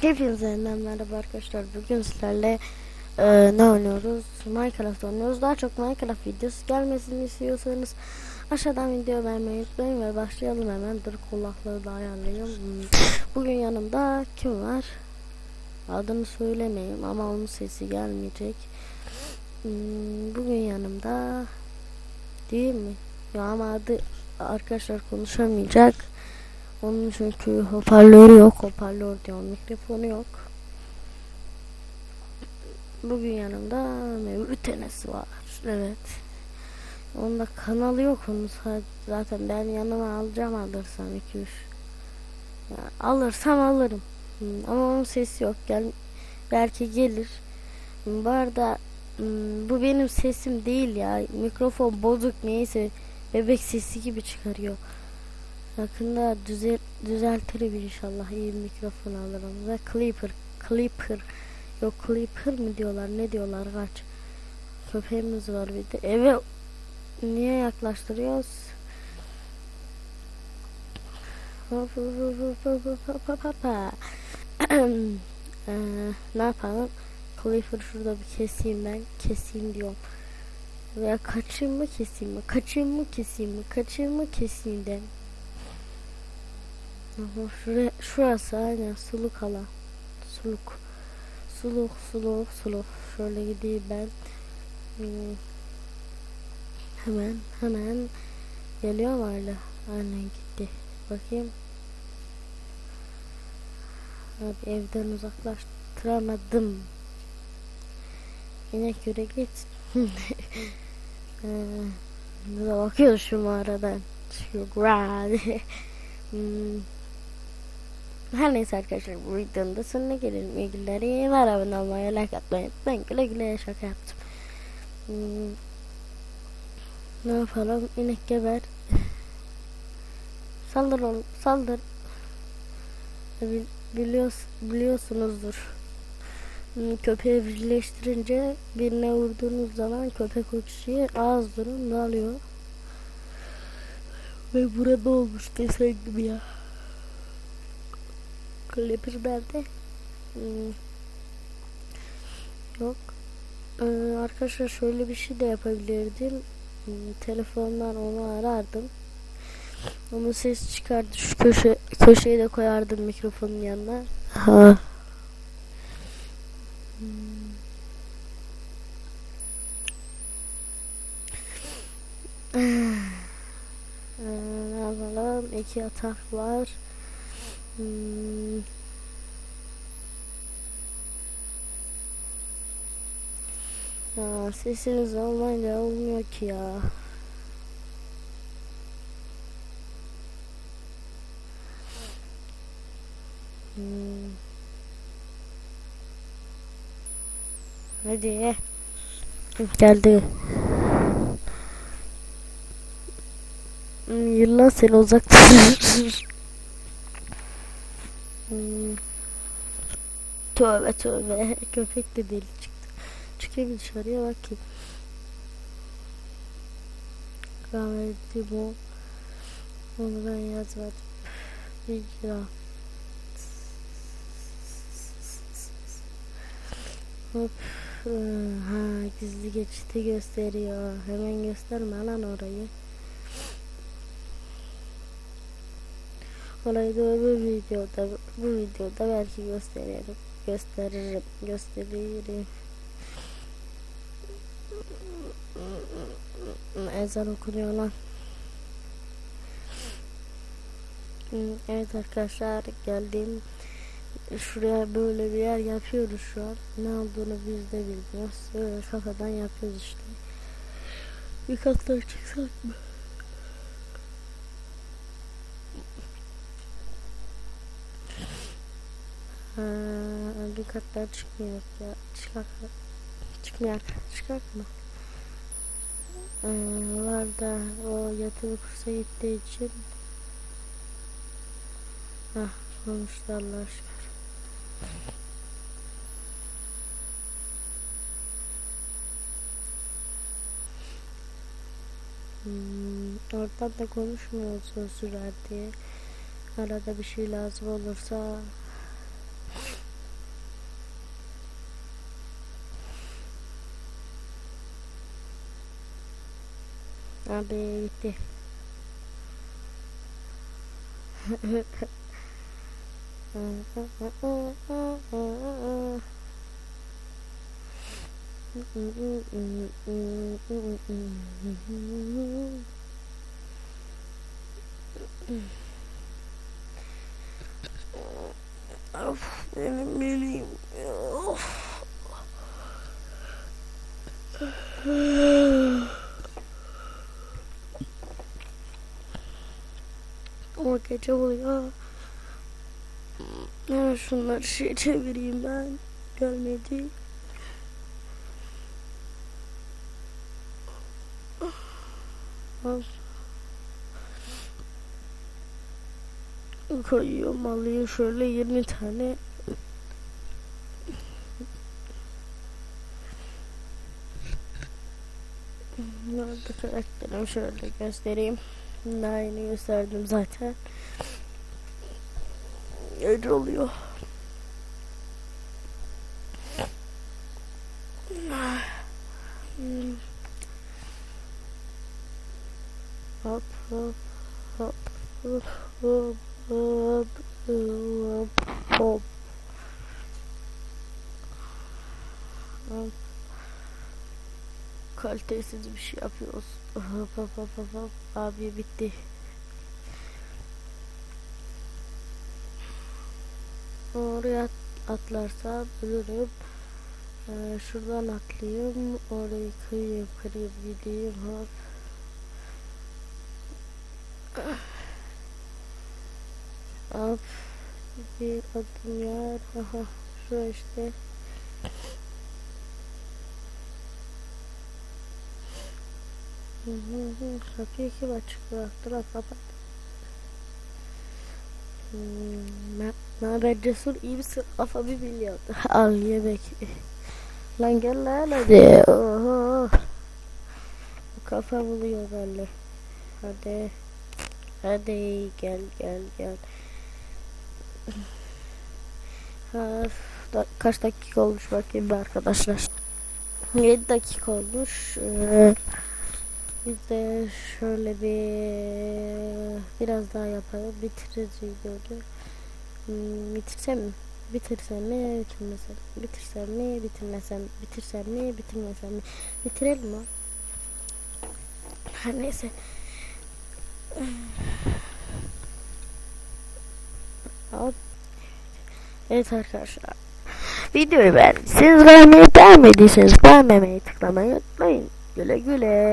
Hepinize merhaba arkadaşlar. Bugün sizlerle e, ne oynuyoruz? Minecraft oynuyoruz. Daha çok Minecraft videosu gelmesini istiyorsanız aşağıdan video vermeyi unutmayın ve başlayalım hemen. Dur kulaklığı da ayarlayayım. Bugün yanımda kim var? Adını söylemeyeyim ama onun sesi gelmeyecek. Hmm, Bugün yanımda değil mi? Ya ama adı arkadaşlar konuşamayacak. Onun çünkü hoparlörü yok. Hoparlör diyorum. Mikrofonu yok. Bugün yanımda Mevlüt Enes var. Evet. Onda kanalı yok onun sa- zaten ben yanıma alacağım alırsam 2 3. alırsam alırım. Hmm, Ama onun sesi yok. Gel belki gelir. Hmm, Bu arada hmm, bu benim sesim değil ya. Mikrofon bozuk neyse bebek sesi gibi çıkarıyor. Yakında düzel düzeltirim inşallah. İyi mikrofon alırım. Ve Clipper. Clipper. Yok Clipper mı diyorlar? Ne diyorlar? Kaç. Köpeğimiz var bir de. Eve niye yaklaştırıyoruz? ee, ne yapalım? Clipper şurada bir keseyim ben. Keseyim diyorum. Veya kaçayım mı keseyim mi? Kaçayım mı keseyim mi? Kaçayım mı keseyim de. Aha, Şuraya, şurası aynen suluk alan. Suluk. Suluk, suluk, suluk. Şöyle gideyim ben. Hmm. Hemen, hemen. Geliyor hala? Aynen gitti. Bakayım. Abi evden uzaklaştıramadım. İnek yüre git. ee, bakıyor şu mağaradan. Çıkıyor. Hmm. Her neyse arkadaşlar bu videonun da sonuna gelelim. İyi günler, iyi günler. Abone olmayı, like atmayı unutmayın. Güle güle şaka yaptım. Hmm. Ne yapalım? İnek geber. saldır oğlum, saldır. Bil, biliyoruz, biliyorsunuzdur. Hmm, Köpeği birleştirince birine vurduğunuz zaman köpek o kişiyi ağız durun alıyor. Ve burada olmuş desen gibi ya. Clipper nerede? Hmm. Yok. Ee, arkadaşlar şöyle bir şey de yapabilirdim. Hmm, telefondan onu arardım. Onun ses çıkardı. Şu köşe köşeyi de koyardım mikrofonun yanına. Ha. Hmm. Ee, ne yapalım? İki atak var. Hmm. Ya sesiniz olmayınca olmuyor ki ya. Hmm. Hadi. Geldi. Hmm, Yıllan seni uzak tutur. Hmm. Tövbe tövbe. Köpek de deli çıktı. Çıkayım dışarıya bakayım. Kahveci bu. Onu ben yazmadım. Lira. Hop. ıı, Ha gizli geçiti gösteriyor. Hemen gösterme lan orayı. Orayı da öbür videoda bu videoda belki gösteririm. Gösteririm. Gösteririm. Ezan okunuyor lan. Evet arkadaşlar geldim. Şuraya böyle bir yer yapıyoruz şu an. Ne olduğunu biz de bilmiyoruz. Böyle kafadan yapıyoruz işte. Bir katlar çıksak mı? Bir katlar çıkmıyor ya. Çıkak. Çıkmayak. Çıkak mı? Ee, var da o yatılı kursa gittiği için Ah konuştu Allah'a şükür. Hmm, oradan da sürer diye. Arada bir şey lazım olursa Abi bitti. Of benim benim. Of. O gece oluyor. Hemen şunları şey çevireyim ben. Gelmedi. Al. Koyuyorum alayım şöyle 20 tane. Nerede karakterim şöyle göstereyim. Daha gösterdim zaten. Öyle oluyor. Hop hop hop hop hop hop hop hop hop kalitesiz bir şey yapıyoruz. Hop. Abi bitti. Oraya at- atlarsam ölürüm. Ee, şuradan atlayayım. Orayı kıyayım kırayım gideyim hop. Hop. Bir adım yer. Aha. Şu işte. Kapıyı kim açık bıraktılar kapat. Hmm, ne haber Cesur iyi misin? Kafa bir milyon. Al yemek. Lan gel lan hadi. Oho. Kafa buluyor benimle. Hadi. Hadi gel gel gel. Ha, da, kaç dakika olmuş bakayım bir arkadaşlar. 7 dakika olmuş. Ee, biz de şöyle bir biraz daha yapalım. Bitiririz videoyu. Hmm, bitirsem mi? Bitirsem mi? Bitirmesem mi? Bitirsem mi? Bitirmesem Bitirsem mi? Bitirmesem mi? Bitirelim mi? Her neyse. Evet arkadaşlar. Videoyu beğendiyseniz beğenmeyi beğenmediyseniz beğenmemeyi tıklamayı unutmayın. Güle güle.